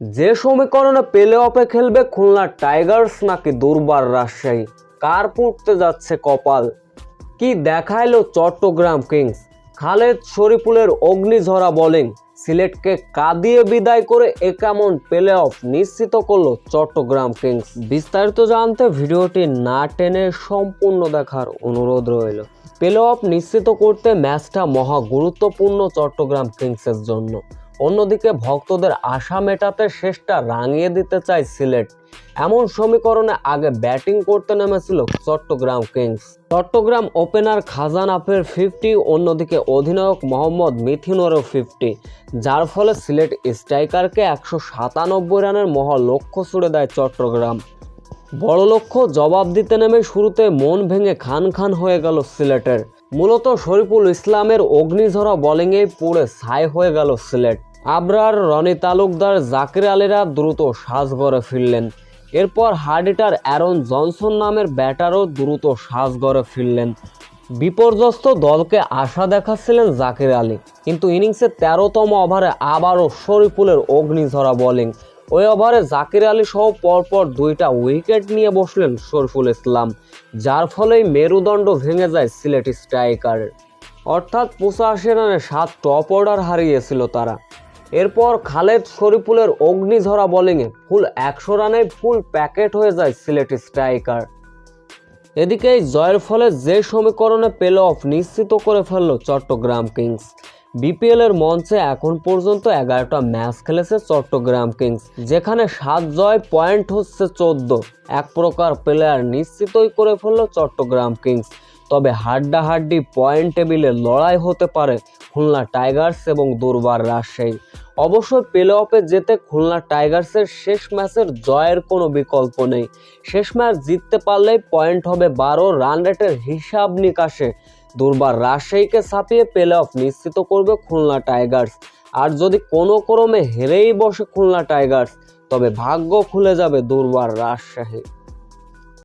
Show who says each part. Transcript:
Speaker 1: যে সমীকরণে পেলে অফে খেলবে খুলনা টাইগার্স নাকি দুর্বার রাজশাহী? কার পুড়তে যাচ্ছে কপাল? কি দেখাইলো চট্টগ্রাম কিংস খালেদ শরীফুলের অগ্নিঝরা বোলিং সিলেটকে কাঁদিয়ে বিদায় করে একামন প্লে অফ নিশ্চিত করল চট্টগ্রাম কিংস বিস্তারিত জানতে ভিডিওটি না টেনে সম্পূর্ণ দেখার অনুরোধ রইল। প্লে অফ নিশ্চিত করতে ম্যাচটা মহা গুরুত্বপূর্ণ চট্টগ্রাম কিংসের জন্য। অন্যদিকে ভক্তদের আশা মেটাতে শেষটা রাঙিয়ে দিতে চায় সিলেট। এমন সমীকরণে আগে ব্যাটিং করতে নেমেছিল চট্টগ্রাম কিংস। চট্টগ্রাম ওপেনার খাজান আফের ফিফটি অন্যদিকে অধিনায়ক মোহাম্মদ মিথিনোরও ফিফটি যার ফলে সিলেট স্ট্রাইকারকে একশো সাতানব্বই রানের মহা লক্ষ্য ছুড়ে দেয় চট্টগ্রাম। বড় লক্ষ্য, জবাব দিতে নেমে শুরুতে মন ভেঙে খান খান হয়ে গেল সিলেটের। মূলত শরীফুল ইসলামের অগ্নিঝরা বোলিংয়ে পুড়ে ছাই হয়ে গেল সিলেট। আবরার রনি তালুকদার জাকির আলীরা দ্রুত সাজগড়ে ফিরলেন। এরপর হার্ডিটার অ্যারন জনসন নামের ব্যাটারও দ্রুত সাজগড়ে ফিরলেন। বিপর্যস্ত দলকে আশা দেখাচ্ছিলেন জাকির আলী। কিন্তু ইনিংসের তেরোতম ওভারে আবারও শরীফুলের অগ্নিঝরা বোলিং। ওই ওভারে জাকির আলী সহ পরপর দুইটা উইকেট নিয়ে বসলেন শরীফুল ইসলাম, যার ফলেই মেরুদণ্ড ভেঙে যায় সিলেট স্ট্রাইকারের। অর্থাৎ পঁচাশি রানে সাত টপ অর্ডার হারিয়েছিল তারা। এরপর খালেদ শরীফুলের অগ্নিঝরা বোলিংয়ে ফুল একশো রানে ফুল প্যাকেট হয়ে যায় সিলেট স্ট্রাইকার এদিকে এই জয়ের ফলে যে সমীকরণে পেল অফ নিশ্চিত করে ফেলল চট্টগ্রাম কিংস। বিপিএল এর মঞ্চে এখন পর্যন্ত এগারোটা ম্যাচ খেলেছে চট্টগ্রাম কিংস, যেখানে সাত জয় পয়েন্ট হচ্ছে চোদ্দ। এক প্রকার প্লেয়ার নিশ্চিতই করে ফেলল চট্টগ্রাম কিংস। তবে হাড্ডাহাড্ডি পয়েন্ট টেবিলে লড়াই হতে পারে খুলনা টাইগার্স এবং দুর্বার রাজশাহী। অবশ্যই প্লে অফে যেতে খুলনা টাইগার্সের শেষ ম্যাচের জয়ের কোনো বিকল্প নেই। শেষ ম্যাচ জিততে পারলেই পয়েন্ট হবে বারো, রান রেটের হিসাব নিকাশে। দুর্বার রাজশাহীকে ছাপিয়ে প্লে অফ নিশ্চিত করবে খুলনা টাইগার্স। আর যদি কোনো ক্রমে হেরেই বসে খুলনা টাইগার্স, তবে ভাগ্য খুলে যাবে দুর্বার রাজশাহী।